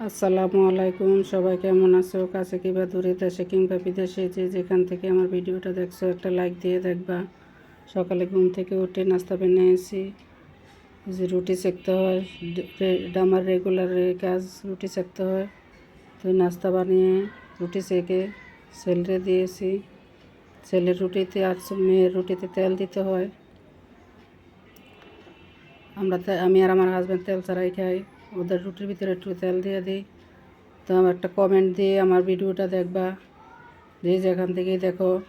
আসসালামু আলাইকুম, সবাই কেমন আছো? কাছে কিংবা দূরে দেশে কিংবা বিদেশে যে যেখান থেকে আমার ভিডিওটা দেখছ, একটা লাইক দিয়ে দেখবা। সকালে ঘুম থেকে উঠে নাস্তা বানিয়েছি। যে রুটি সেকতে হয় রে- এটা আমার রেগুলার কাজ রুটি সেকতে হয়। তো নাস্তা বানিয়ে রুটি সেকে ছেলেরে দিয়েছি। ছেলের রুটিতে আর মেয়ের রুটিতে তেল দিতে হয়। আমরা আমি আর আমার হাজব্যান্ড তেল ছাড়াই খাই। ওদের রুটির ভিতরে একটু তেল দিয়ে দিই। তো আমার একটা কমেন্ট দিয়ে আমার ভিডিওটা দেখবা। যে যেখান থেকেই দেখো।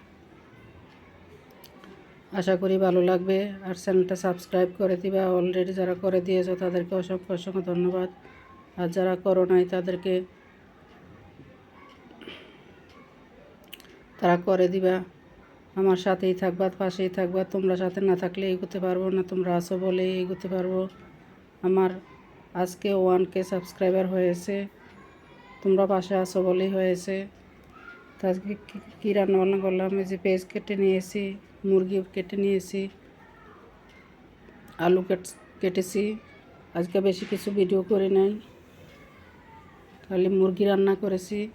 আশা করি ভালো লাগবে। আর চ্যানেলটা সাবস্ক্রাইব করে দিবা। অলরেডি যারা করে দিয়েছ, তাদেরকে অসংখ্য অসংখ্য ধন্যবাদ। আর যারা করো নাই, তাদেরকে তারা করে দিবা। আমার সাথেই থাকবা, পাশেই থাকবা। তোমরা সাথে না থাকলে এগোতে পারব না। তোমরা আসো বলে এগোতে পারব। আমার আজকে ওয়ান কে সাবস্ক্রাইবার হয়েছে, তোমরা পাশে আসো বলেই হয়েছে। তো কী- কী রান্না বান্না করলাম? এই যে পেঁয়াজ কেটে নিয়েছি, মুরগি কেটে নিয়েছি, আলু কেট, কেটেছি। আজকে বেশি কিছু ভিডিও করে নাই। খালি মুরগি রান্না করেছি,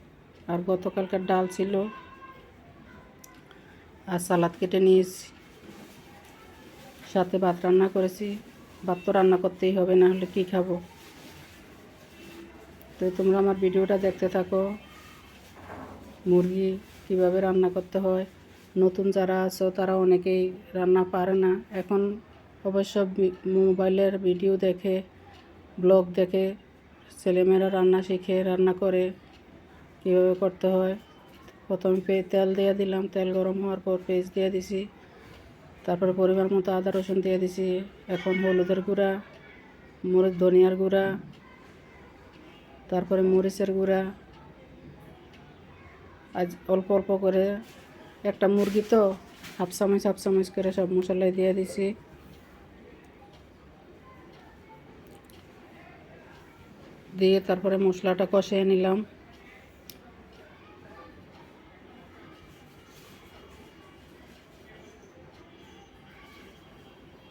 আর গতকালকার ডাল ছিল, আর সালাদ কেটে নিয়েছি। সাথে ভাত রান্না করেছি। ভাত তো রান্না করতেই হবে, না হলে কী খাব? তো তোমরা আমার ভিডিওটা দেখতে থাকো। মুরগি কীভাবে রান্না করতে হয়? নতুন যারা আছো তারা অনেকেই রান্না পারে না। এখন অবশ্য মোবাইলের ভিডিও দেখে, ব্লগ দেখে ছেলেমেয়েরা রান্না শিখে, রান্না করে কীভাবে করতে হয়? প্রথমে তেল দিয়ে দিলাম। তেল গরম হওয়ার পর পেঁয়াজ দিয়ে দিছি। তারপরে পরিমাণ মতো আদা রসুন দিয়ে দিছি। এখন হলুদের গুঁড়া, মরিচ, ধনিয়ার গুঁড়া, তারপরে মরিচের গুঁড়া। আজ অল্প অল্প করে একটা মুরগি তো, হাফ চামচ হাফ চামচ করে সব মশলাই দিয়ে দিছি। দিয়ে তারপরে মশলাটা কষিয়ে নিলাম।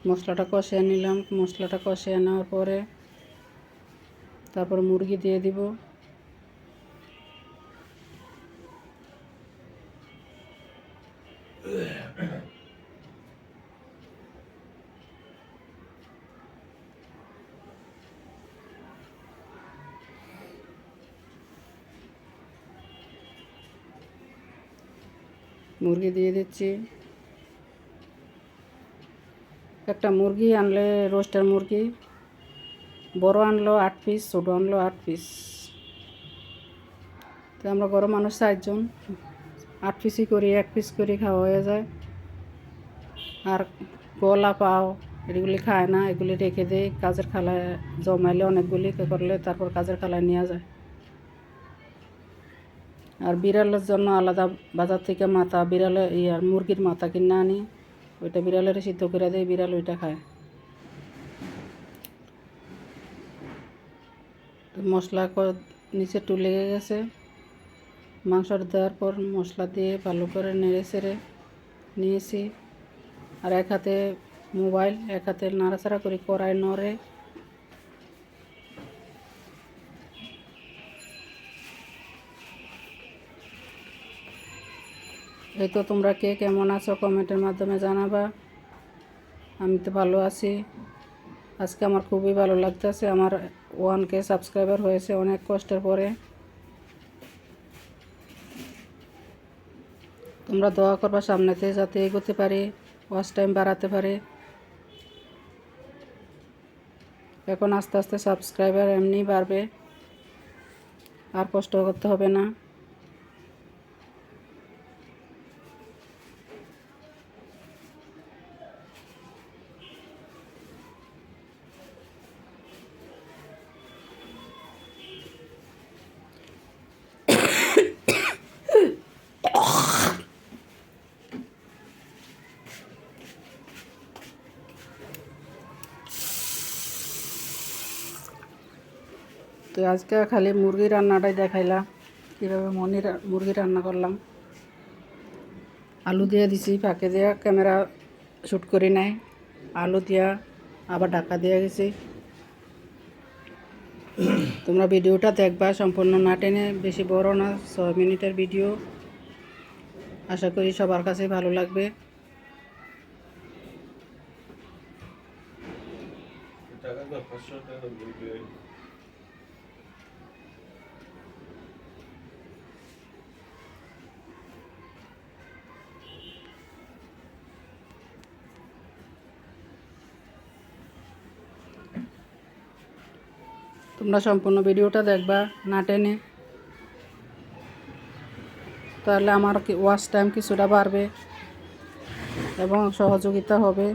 মশলাটা কষিয়ে নিলাম। মশলাটা কষিয়ে নেওয়ার পরে তারপর মুরগি দিয়ে দিব। মুরগি দিয়ে দিচ্ছি। একটা মুরগি আনলে, রোস্টার মুরগি। বড় আনলো আট পিস ছোটো আনলো আট পিস তো আমরা বড় মানুষ চারজন। আট পিসই করি, এক পিস করে, খাওয়া হয়ে যায়। আর গলা পাও, এগুলি খায় না, এগুলি রেখে দেয় কাজের খালায় জমাইলে অনেকগুলি করলে তারপর কাজের খালায় নেওয়া যায়। আর বিড়ালের জন্য আলাদা বাজার থেকে মাথা, বিড়ালে ইয়ার মুরগির মাথা কিনে আনি। ওইটা বিড়ালের সিদ্ধ করে দেয়, বিড়াল ওইটা খায়। মশলা নিচে লেগে গেছে। মাংসটা দেওয়ার পর মশলা দিয়ে ভালো করে নেড়ে সেড়ে নিয়েছি। আর এক হাতে মোবাইল, এক হাতে নাড়াচাড়া করি কড়াই নড়ে এই তো তোমরা কে কেমন আছো কমেন্টের মাধ্যমে জানাবা। আমি তো ভালো আছি। আজকে আমার খুবই ভালো লাগতেছে। আমার ওয়ান কে সাবস্ক্রাইবার হয়েছে অনেক কষ্টের পরে। তোমরা দোয়া করবা সামনেতে যাতে এগোতে পারি ওয়াচ টাইম বাড়াতে পারে। এখন আস্তে আস্তে সাবস্ক্রাইবার এমনি বাড়বে। আর কষ্ট করতে হবে না। তো আজকে খালি মুরগি রান্নাটাই দেখাইলাম কীভাবে মনি মুরগি রান্না করলাম। আলু দিয়ে দিছি, ফাঁকে দিয়া ক্যামেরা শ্যুট করি নাই। আলু দিয়া আবার ঢাকা দিয়ে গেছি। তোমরা ভিডিওটা দেখবা, সম্পূর্ণ না টেনে, বেশি বড় না, ছয় মিনিটের ভিডিও। আশা করি সবার কাছে ভালো লাগবে। তোমরা সম্পূর্ণ ভিডিওটা দেখবা না টেনে। তাহলে আমার ওয়াচ টাইম কিছুটা বাড়বে এবং সহযোগিতা হবে।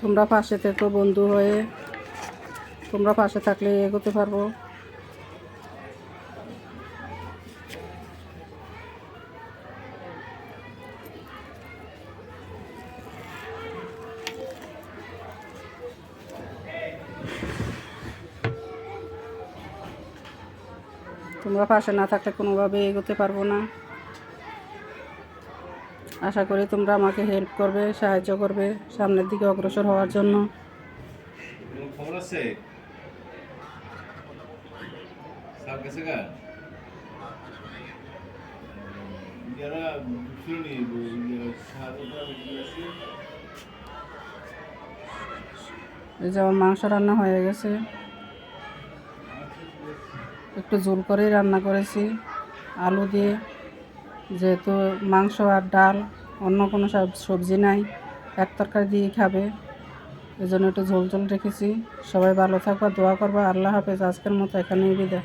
তোমরা পাশে থেকো বন্ধু হয়ে। তোমরা পাশে থাকলে এগোতে পারব। তোমরা পাশে না থাকলে কোনোভাবে এগোতে পারব না। আশা করি তোমরা আমাকে হেল্প করবে সাহায্য করবে সামনের দিকে অগ্রসর হওয়ার জন্য। কোনো খবর আছে? সাপ গেছে গা? যারা শুনি সারটা আছে এই যে আমার মাংস রান্না হয়ে গেছে। একটু ঝোল করেই রান্না করেছি। আলু দিয়ে, যেহেতু মাংস আর ডাল, অন্য কোনো সব- সবজি নাই, এক তরকারি দিয়ে খাবে। এই জন্য একটু ঝোল ঝোল রেখেছি। সবাই ভালো থাকবা, দোয়া করবা। আল্লাহ হাফেজ। আজকের মতো এখানেই বিদায়।